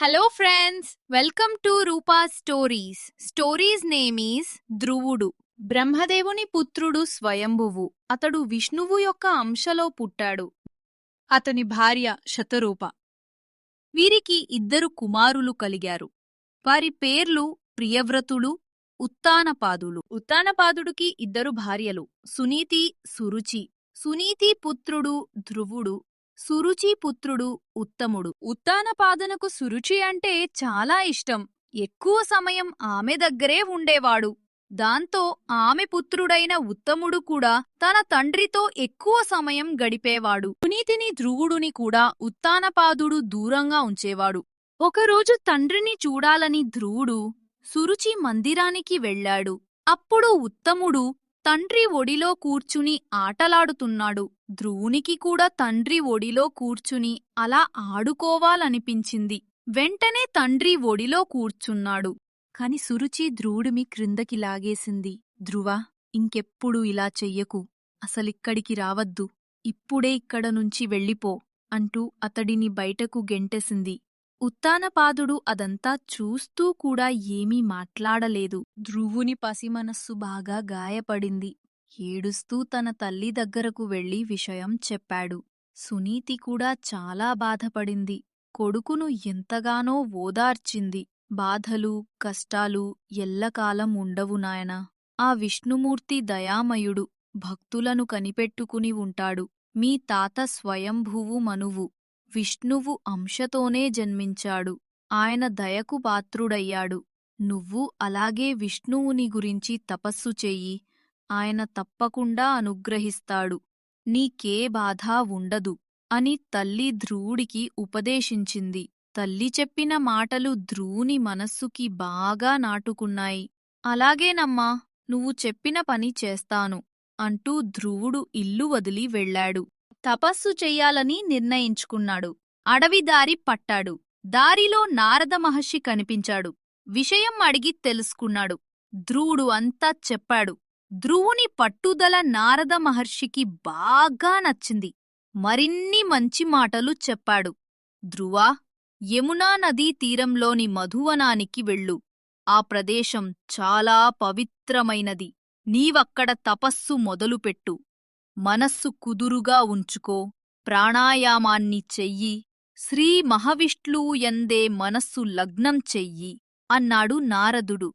Hello friends welcome to Rupa stories stories name is ధ్రువుడు బ్రహ్మదేవుని పుత్రుడు స్వయంభువు. అతడు విష్ణువు యొక్క అంశలో పుట్టాడు. అతని భార్య శతరూప. వీరికి ఇద్దరు కుమారులు కలిగారు. వారి పేర్లు ప్రియవ్రతుడు ఉత్తానపాదులు. ఉత్తానపాదుడికి ఇద్దరు భార్యలు. సునీతి సురుచి. సునీతి పుత్రుడు ధ్రువుడు. సురుచి పుత్రుడు ఉత్తముడు. ఉత్తానపాదనకు సురుచి అంటే చాలా ఇష్టం. ఎక్కువ సమయం ఆమె దగ్గరే ఉండేవాడు. దాంతో ఆమె పుత్రుడైన ఉత్తముడు కూడా తన తండ్రితో ఎక్కువ సమయం గడిపేవాడు. పునీతిని ధ్రువుడుని కూడా ఉత్తానపాదుడు దూరంగా ఉంచేవాడు. ఒకరోజు తండ్రిని చూడాలని ధ్రువుడు సురుచి మందిరానికి వెళ్ళాడు. అప్పుడు ఉత్తముడు తండ్రి ఒడిలో కూర్చుని ఆటలాడుతున్నాడు. ధ్రువునికి కూడా తండ్రి ఒడిలో కూర్చుని అలా ఆడుకోవాలనిపించింది. వెంటనే తండ్రి ఒడిలో కూర్చున్నాడు. కాని సురుచి ధ్రువుడిమి క్రిందకి లాగేసింది. ధ్రువ ఇంకెప్పుడు ఇలా చెయ్యకు. అసలిక్కడికి రావద్దు. ఇప్పుడే ఇక్కడ నుంచి వెళ్ళిపో అంటూ అతడిని బయటకు గెంటెసింది. ఉత్తానపాదుడు అదంతా చూస్తూ కూడా ఏమీ మాట్లాడలేదు. ధ్రువుని పసిమనస్సు బాగా గాయపడింది. ఏడుస్తూ తన తల్లి దగ్గరకు వెళ్ళి విషయం చెప్పాడు. సునీతి కూడా చాలా బాధపడింది. కొడుకును ఎంతగానో ఓదార్చింది. బాధలు కష్టాలు ఎల్లకాలం ఉండవు నాయనా. ఆ విష్ణుమూర్తి దయామయుడు భక్తులను కనిపెట్టుకుని ఉంటాడు. మీ తాత స్వయంభువు మనువు. విష్ణువు అంశతోనే జన్మించాడు. ఆయన దయకు పాత్రుడయ్యాడు. నువ్వు అలాగే విష్ణువుని గురించి తపస్సు చెయ్యి. ఆయన తప్పకుండా అనుగ్రహిస్తాడు. నీకే బాధా ఉండదు అని తల్లి ధ్రువుడికి ఉపదేశించింది. తల్లి చెప్పిన మాటలు ధ్రువుని మనస్సుకి బాగా నాటుకున్నాయి. అలాగేనమ్మా నువ్వు చెప్పిన పని చేస్తాను అంటూ ధ్రువుడు ఇల్లు వదిలి వెళ్ళాడు. తపస్సు చెయ్యాలని నిర్ణయించుకున్నాడు. అడవి దారి పట్టాడు. దారిలో నారద మహర్షి కనిపించాడు. విషయం అడిగి తెలుసుకున్నాడు. ధ్రువుడు అంతా చెప్పాడు. ధ్రువుని పట్టుదల నారద మహర్షికి బాగా నచ్చింది. మరిన్ని మంచి మాటలు చెప్పాడు. ధ్రువా యమునా నదీ తీరంలోని మధువనానికి వెళ్ళు. ఆ ప్రదేశం చాలా పవిత్రమైనది. నీవక్కడ తపస్సు మొదలుపెట్టు. మనస్సు కుదురుగా ఉంచుకో. ప్రాణాయామాన్ని చెయ్యి. శ్రీ మహావిష్ణువు ఎందే మనస్సు లగ్నం చెయ్యి. అన్నాడు నారదుడు.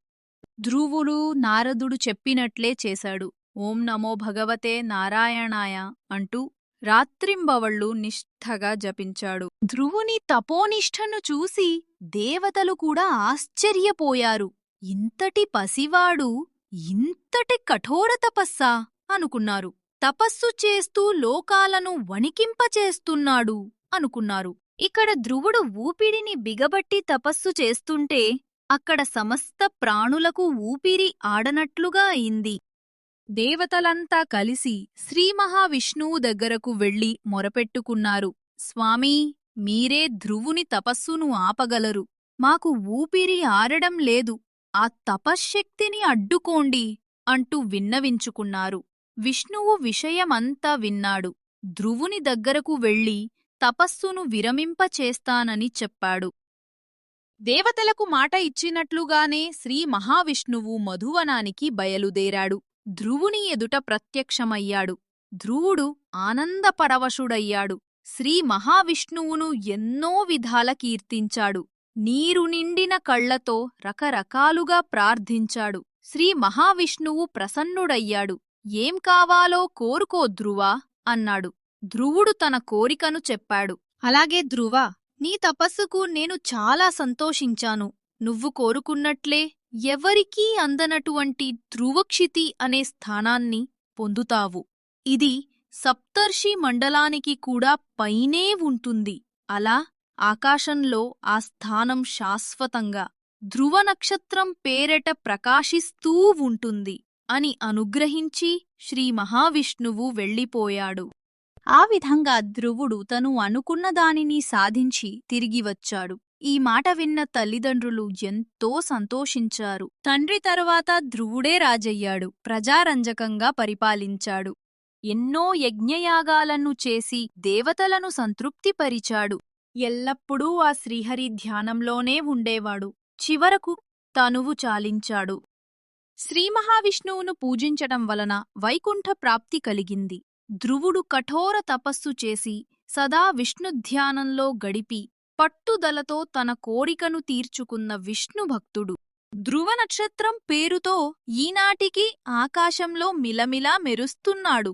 ధ్రువులు నారదుడు చెప్పినట్లే చేశాడు. ఓం నమో భగవతే నారాయణాయ అంటూ రాత్రింబవళ్ళు నిష్ఠగా జపించాడు. ధ్రువుని తపోనిష్ఠను చూసి దేవతలు కూడా ఆశ్చర్యపోయారు. ఇంతటి పసివాడు ఇంతటి కఠోర తపస్సా అనుకున్నారు. తపస్సు చేస్తూ లోకాలను వణికింపచేస్తున్నాడు అనుకున్నారు. ఇక్కడ ధ్రువుడు ఊపిరిని బిగబట్టి తపస్సు చేస్తుంటే అక్కడ సమస్త ప్రాణులకు ఊపిరి ఆడనట్లుగా అయింది. దేవతలంతా కలిసి శ్రీమహావిష్ణువు దగ్గరకు వెళ్ళి మొరపెట్టుకున్నారు. స్వామీ మీరే ధ్రువుని తపస్సును ఆపగలరు. మాకు ఊపిరి ఆరడం లేదు. ఆ తపశ్శక్తిని అడ్డుకోండి అంటూ విన్నవించుకున్నారు. విష్ణువు విషయమంతా విన్నాడు. ధ్రువుని దగ్గరకు వెళ్ళి తపస్సును విరమింపచేస్తానని చెప్పాడు. దేవతలకు మాట ఇచ్చినట్లుగానే శ్రీ మహావిష్ణువు మధువనానికి బయలుదేరాడు. ధ్రువుని ఎదుట ప్రత్యక్షమయ్యాడు. ధ్రువుడు ఆనందపరవశుడయ్యాడు. శ్రీ మహావిష్ణువును ఎన్నో విధాల కీర్తించాడు. నీరు నిండిన కళ్ళతో రకరకాలుగా ప్రార్థించాడు. శ్రీ మహావిష్ణువు ప్రసన్నుడయ్యాడు. ఏం కావాలో కోరుకో ధ్రువ అన్నాడు. ధ్రువుడు తన కోరికను చెప్పాడు. అలాగే ధ్రువ నీ తపస్సుకు నేను చాలా సంతోషించాను. నువ్వు కోరుకున్నట్లే ఎవరికీ అందనటువంటి ధ్రువక్షితి అనే స్థానాన్ని పొందుతావు. ఇది సప్తర్షి మండలానికి కూడా పైనే ఉంటుంది. అలా ఆకాశంలో ఆ స్థానం శాశ్వతంగా ధ్రువ నక్షత్రం పేరెట ప్రకాశిస్తూ ఉంటుంది. అని అనుగ్రహించి శ్రీ మహావిష్ణువు వెళ్ళిపోయాడు. ఆ విధంగా ధ్రువుడు తను అనుకున్న దానిని సాధించి తిరిగి వచ్చాడు. ఈ మాట విన్న తల్లిదండ్రులు ఎంతో సంతోషించారు. తండ్రి తరువాత ధ్రువుడే రాజయ్యాడు. ప్రజారంజకంగా పరిపాలించాడు. ఎన్నో యజ్ఞయాగాలను చేసి దేవతలను సంతృప్తిపరిచాడు. ఎల్లప్పుడూ ఆ శ్రీహరి ధ్యానంలోనే ఉండేవాడు. చివరకు తనువు చాలించాడు. శ్రీ మహావిష్ణువును పూజించటం వలన వైకుంఠ ప్రాప్తి కలిగింది. ధ్రువుడు కఠోర తపస్సు చేసి సదా విష్ణుధ్యానంలో గడిపి పట్టుదలతో తన కోరికను తీర్చుకున్న విష్ణుభక్తుడు ధ్రువ నక్షత్రం పేరుతో ఈనాటికి ఆకాశంలో మిలమిలా మెరుస్తున్నాడు.